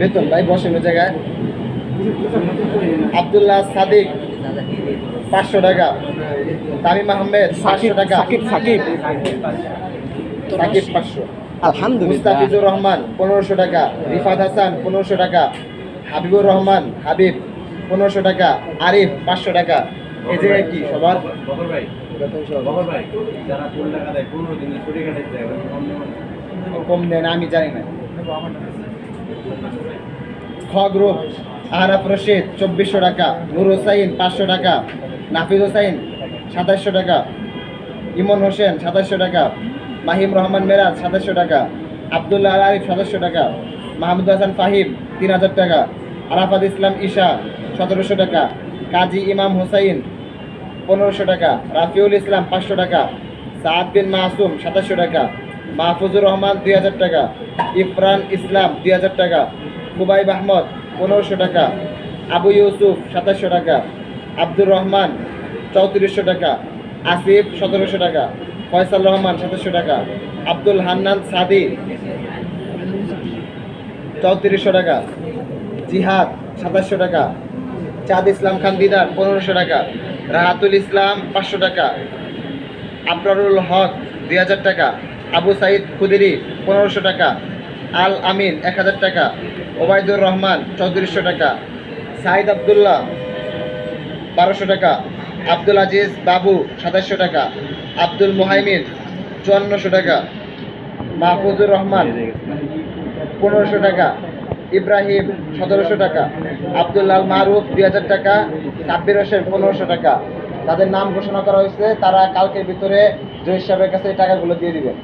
বেতন ভাই বসেন ওই জায়গায়। আবদুল্লাহ সাদিক পাঁচশো টাকা। তামিম আহমেদ পাঁচশো টাকা। সাকিব সাকিব। সাকিব পাঁচশো। আলহামদুলিল্লাহ। মুস্তাফিজুর রহমান পনেরোশো টাকা। রিফাত হাসান পনেরোশো টাকা। হাবিবুর রহমান হাবিব পনেরোশো টাকা। আরিফ পাঁচশো টাকা। এই জায়গায় কি সবার? বকর ভাই বকর ভাই যারা কোন টাকা দেয় পনেরো দিনে ছুটি কাটাইতে দেয় ওরা কম নেবে না। কম দেন আমি জানি না। খ আহরাফ রশিদ, চব্বিশশো টাকা, নুর হোসাইন, পাঁচশো টাকা, নাফিজ হোসাইন, সাতাশশো টাকা, ইমন হোসেন, সাতাশশো টাকা, মাহিম রহমান মেরাজ, সাতাশশো টাকা, আবদুল্লাহ আল আরিফ, সাতাশশো টাকা, মাহমুদ হাসান ফাহিম, তিন হাজার টাকা, আরাফাত ইসলাম ঈশা, সতেরোশো টাকা, কাজী ইমাম হোসাইন, পনেরোশো টাকা, রাফিউল ইসলাম, পাঁচশো টাকা, সাদ বিন মাসুম, সাতাশশো টাকা মাহফুজুর রহমান দুই হাজার টাকা, ইফরান ইসলাম দুই হাজার টাকা কুবাইব আহমদ পনেরোশো টাকা, আবু ইউসুফ সাতাশশো টাকা, আব্দুর রহমান চৌত্রিশশো টাকা, আসিফ সতেরোশো টাকা, ফয়সাল রহমান সাতাশশো টাকা, আব্দুল হান্নান সাদি চৌত্রিশশো টাকা, জিহাদ সাতাশশো টাকা, চাঁদ ইসলাম খান দিদার পনেরোশো টাকা, রাহাতুল ইসলাম পাঁচশো টাকা, আবরারুল হক দুই হাজার টাকা আবু সাইদ খুদিরি পনেরোশো টাকা, আল আমিন এক হাজার টাকা, ওবায়দুর রহমান চৌত্রিশশো টাকা, সাইদ আবদুল্লাহ বারোশো টাকা, আব্দুল আজিজ বাবু সাতাশশো টাকা, আব্দুল মুহাইমিন চুয়ান্নশো টাকা, মাহফুজুর রহমান পনেরোশো টাকা, ইব্রাহিম সতেরোশো টাকা, আবদুল্লাহ মারুফ দুই হাজার টাকা সাব্বির হোসেন পনেরোশো টাকা। তাদের নাম ঘোষণা করা হয়েছে, তারা কালকের ভিতরে জহির সাহেবের কাছে এই টাকাগুলো দিয়ে দিবেন।